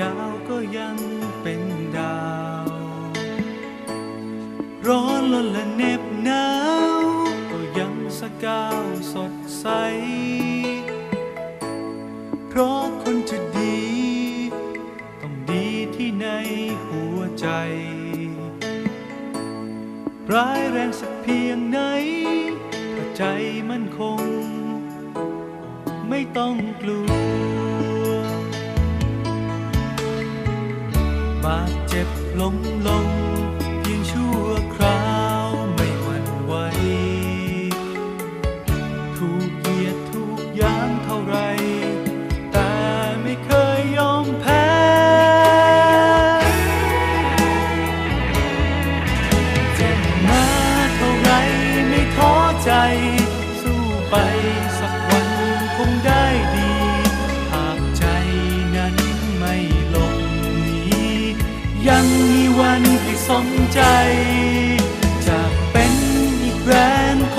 ดาวก็ยังเป็นดาว ร้อนลนและเหน็บหนาว ก็ยังสกาวสดใส เพราะคนจะดี ต้องดีที่ในหัวใจ ร้ายแรงสักเพียงไหนถ้าใจมันคง ไม่ต้องกลัว บาดเจ็บล้มลงเพียงชั่วคราวไม่หวั่นไหวถูกเหยียดถูกยามเท่าไร แต่ไม่เคยยอมแพ้ เจ็บมาเท่าไรไม่ท้อใจ สู้ไป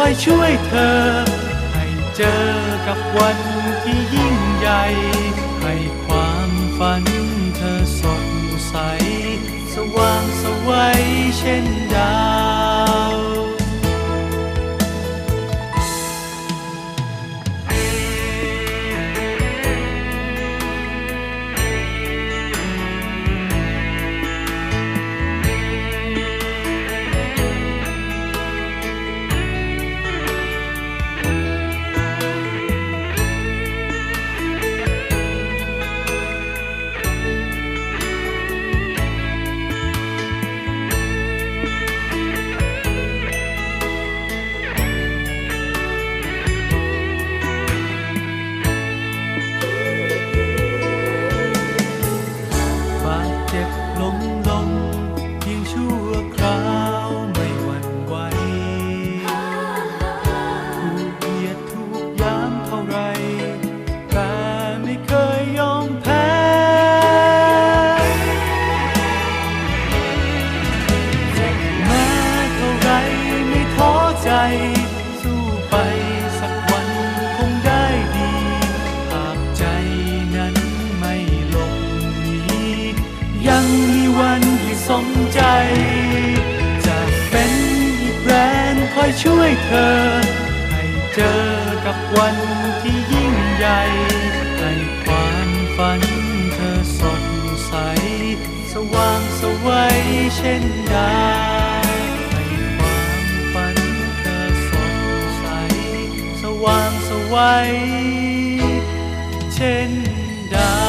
ยช่วยเธอ ให้เจอกับวันที่ยิ่งใหญ่ ให้ความฝันเธอสดใส สว่างสวัยเช่นดาว นั้นไม่หลบหนียังมีวันที่สมใจ จะเป็นอีกแรงคอยช่วยเธอ ให้เจอกับวันที่ยิ่งใหญ่ให้ความฝันเธอสดใส สว่างสวัยเช่นดาวให้ความฝันเธอสดใสสว่างสวัย เช่นใด